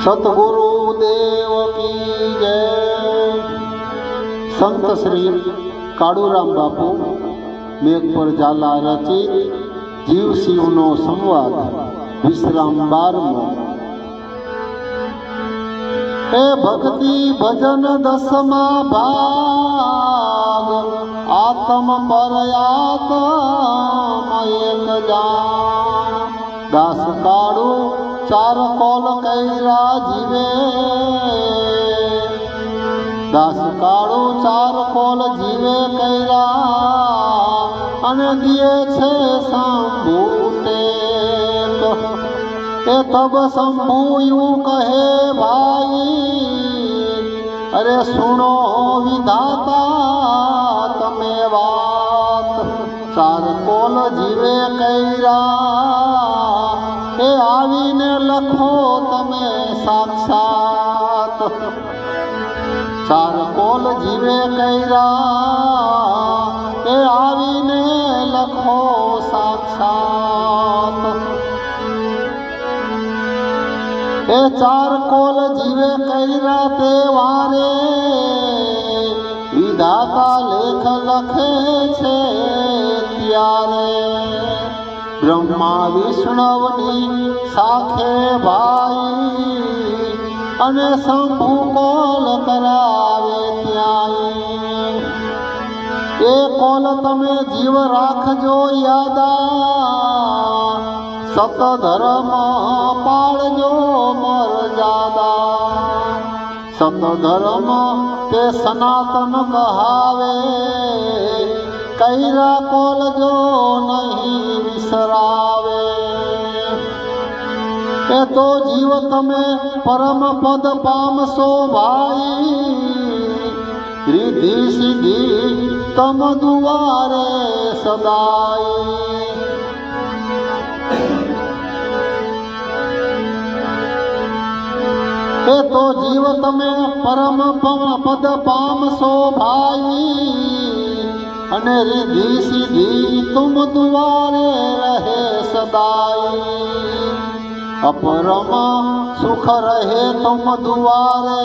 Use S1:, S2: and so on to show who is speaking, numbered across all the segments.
S1: સતગુરુ દેવ કી જય સંત શ્રી કાળુરામ બાપુ મેઘ પર ઝાલા રચિત જીવ શિવનો સંવાદ વિશ્રામ બારમો એ ભક્તિ ભજન દસમા ભાગ આત્મ પરયાત એક જાણ દાસ કાળુ ચાર કોલ કૈરા જીવે દાસ કાળુ ચાર કોલ જીવે કૈરા અને દિયે છે ટેક એ તબ સંભૂયું કહે ભાઈ અરે સુણો વિધાતા તમે વાત ચાર કોલ જીવે કૈરા આવીને લખો તમે સાક્ષાત. ચાર કોલ જીવે કૈરા એ આવીને લખો સાક્ષાત. એ ચાર કોલ જીવે કૈરા તે વારે, વિધાતા લેખ લખે છે ત્યારે. બ્રહ્મા વિષ્ણવની સાખે ભાઈ અને શંભુ કોલ કરાવે ત્યાં એ કોલ તમે જીવ રાખજો યાદા. સત ધર્મ પાળજો મરજાદા સત ધર્મ તે સનાતન કહાવે. કૈરા કોલ જો નહીં વિસરાવે. એ તો જીવ તમે પરમ પદ પામશો ભાઈ. રીધિ સિદ્ધિ તમ દુવારે સદાય એ તો જીવ તમે પરમ પદ પામશો ભાઈ. અને રિધિ સિદ્ધિ તુમ દુવારે રહે સદાય. અપરમ સુખ રહે તુમ દુવારે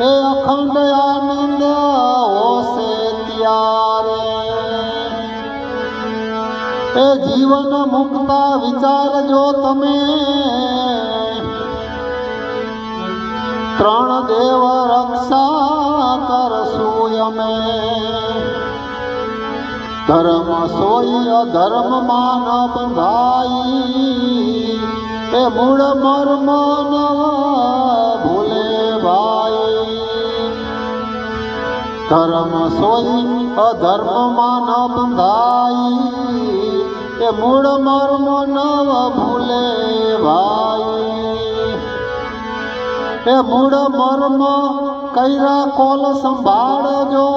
S1: હે અખંડ આનંદ હોશે ત્યારે. એ જીવન મુક્તા વિચારજો તમે. ત્રણ દેવ રક્ષા કરશું અમે ધર્મ સોઈ અધર્મ માન બંધાઈ. એ મૂળ મર્મ ન ભૂલે ભાઈ. ધર્મ સોઈ અધર્મ માન બંધાઈ. એ મૂળ મર્મ નવ ભૂલે ભાઈ. એ મૂળ મર્મ કૈરા કોલ સંભાળજો.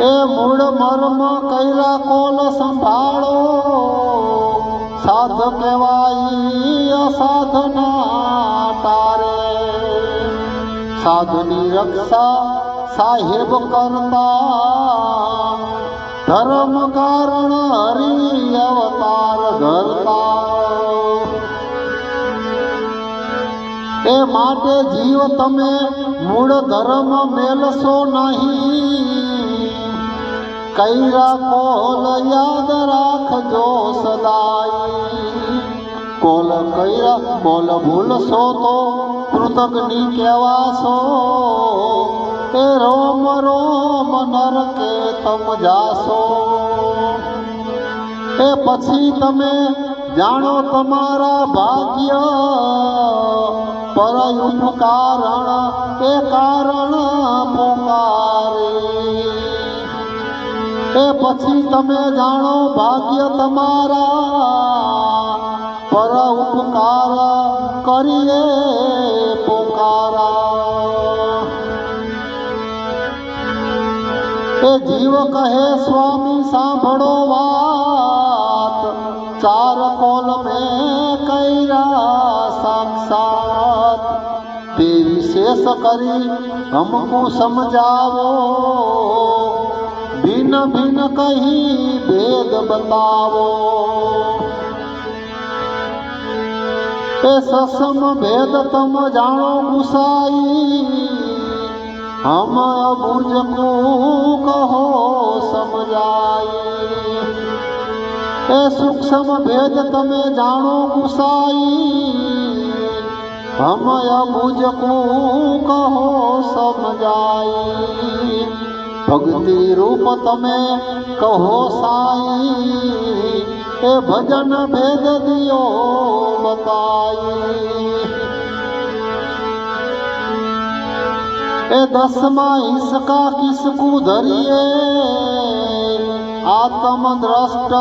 S1: એ મૂળ મર્મ કૈરા કોલ સંભાળો. સાધ કહેવાય અસાધના તારે. સાધુની રક્ષા સાહેબ કરતા. ધર્મ કારણ હરિ અવતાર ધરતા. એ માટે જીવ તમે મૂળ ધર્મ મેલશો નહીં. કૈરા કોલ યાદ રાખજો સદાય. કોલ કૈરા કોલ ભૂલશો તો કૃતજ્ઞ કહેવાશો. એ રોમ રોમ નરકે તમ જાશો. એ પછી તમે જાણો તમારા ભાગ્ય. પર ઉપકારણ એ કારણ પુકારે. એ પછી તમે જાણો ભાગ્ય તમારા. પર ઉપકાર કરીએ પુકારા. એ જીવ કહે, સ્વામી, સાંભળો વાત. વિશેષ કરી હમકુ સમજાવો. ભિન્ન ભિન્ન કહી ભેદ બતાવો. એ એ સસમ ભેદ તમ જાણો ગુસાઈ. હમ અબુજ કો કહો સમજાય એ સૂક્ષ્મ ભેદ તમે અબુજ કો કહો સમજાય. ભક્તિ રૂપ તમે કહો સાઈ. એ ભજન ભેદ દિયો બતાઈ એ દસમા હિસકા કિસકુ ધરીએ. આત્મ દ્રષ્ટ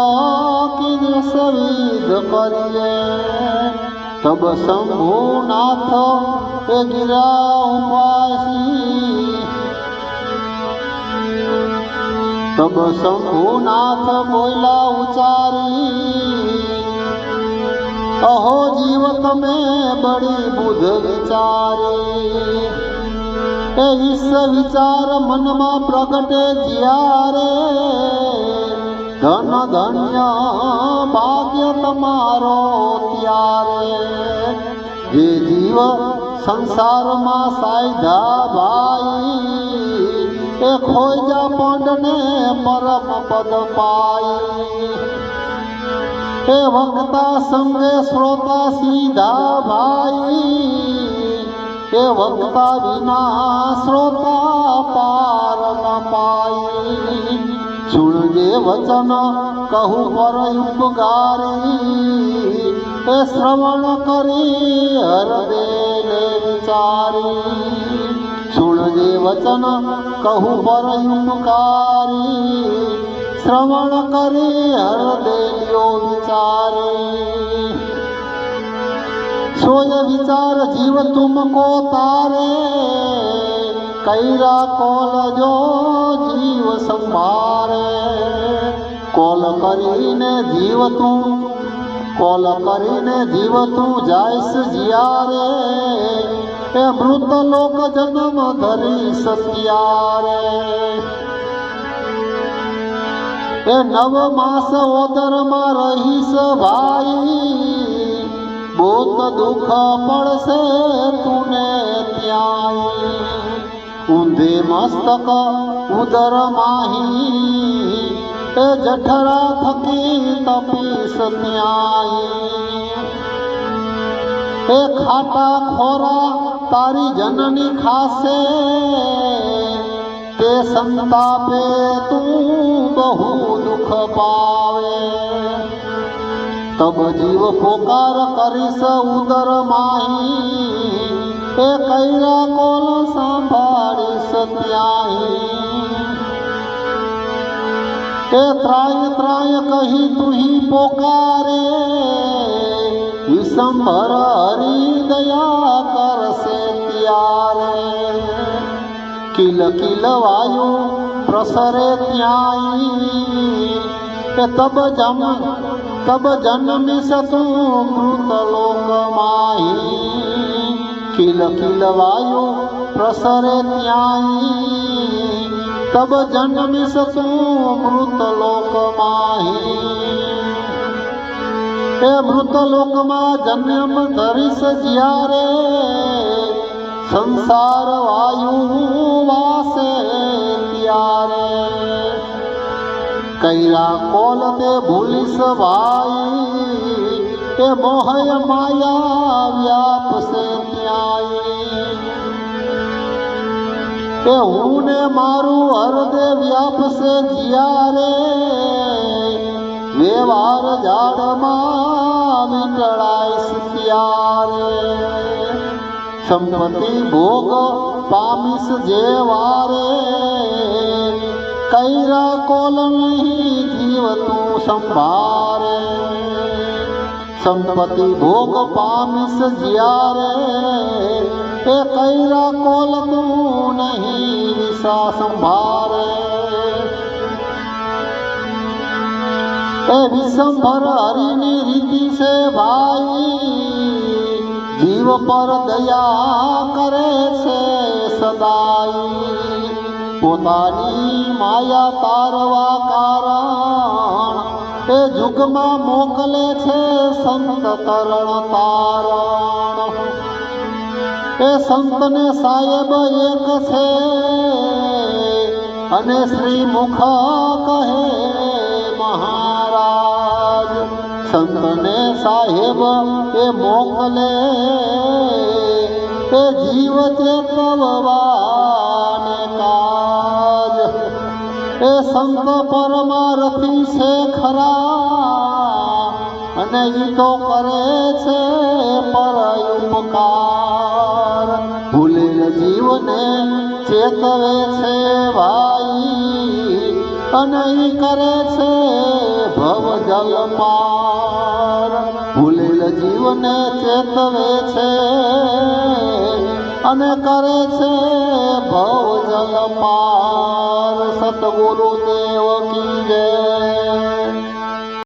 S1: કિન સવિધ કરીએ. તબ શંભુનાથ એ ગિરા ઉપાસી. તબ શંભુનાથ બોલા ઉચારી. અહો જીવ તમે બડી બુધ વિચારી. એ વિશ્વ વિચાર મનમાં પ્રગટે જ્યારે ધન ધન્ય ભાગ્ય તમારો ત્યારે જે જીવ સંસારમાં સાયધા ભાઈ એ ખોજા પંડને પરમ પદ પાઈ એ વક્તા સંગે શ્રોતા સીધા ભાઈ એ વક્તા વિના શ્રોતા પાર ન પાઈ સુણજે વચન કહું પર ઉપકારી, એ શ્રવણ કરી હરદેને વિચારી. સુણજે વચન કહું પર ઉપકારી, શ્રવણ કરી હરદેલ્યો વિચારી. સોય વિચાર જીવ તુમકો તારે કૈરા કોલ જો જીવ સંભારે કોલ કરીને જીવ તું કોલ કરીને જીવ તું જાયસ જીયારે. એ મૃત લોક જન્મ ધરી સત્યારે. એ નવ માસ ઓદરમાં રહીશ ભાઈ, બોત દુઃખ પડશે તુને ત્યાંય. ઊંધે મસ્તક ઉદર માહી, એ જઠરા થકી તપીસ ન્યાય એ ખાટા ખોરા તારી જનની ખાશે, તે સંતાપે તું બહુ દુઃખ પાવે. તબ જીવ પોકાર કરીશ ઉદર માહી એ કૈરા કોલ સાંભળી સત્યાહી એ ત્રાય ત્રાય કહી તુહી પોકારે વિસંભર હરી દયા કરશે ત્યારે. કિલ કિલ વાયુ પ્રસરે ત્યાંય. તબ જમ, તબ જન્મિસ તું મૃત લોક કિલ કિલ વાયુ પ્રસરે ત્યાંય. તબ જન્મિસ તું મૃત લોક માહી એ મૃત લોકમાં જન્મ ધરીશ જ્યારે સંસાર વાયુ વાસે ત્યારે. કૈરા કોલ તે ભૂલીશ ભાઈ એ મોહય માયા વ્યાપશે ત્યાંય એ હું ને મારું હૃદય વ્યાપશે જ્યારે વ્યવહાર ઝાડમાં વીંટળાઈશ ત્યારે સંપત્તિ ભોગ પામીશ જે વારે. કૈરા કોલમ જીવ તું સંભારે. સંપત્તિ ભોગ પામીશ જ્યારે? એ કૈરા કોલ તું નહીં વિસા સંભારે. એ વિસંભર હરિની રીતિ છે ભાઈ, જીવ પર દયા કરે છે સદાઈ. પોતાની માયા તારવા કારણ એ જુગમાં મોકલે છે સંત તરણ તારણ એ સંતને સાહેબ એક છે અને શ્રી મુખ કહે મહારાજ. સંતને સાહેબ એ મોકલે, એ જીવ ચેતવવાને સંત પરમારથી છે ખરા અને ઈ તો કરે છે, પર ઉપકાર. ભૂલેલ જીવને ચેતવે છે ભાઈ અને ઈ કરે છે, ભવ જલ પાર. ભૂલેલ જીવને ચેતવે છે અને કરે છે ભવજલ પાર સતગુરુ દેવ કી જય.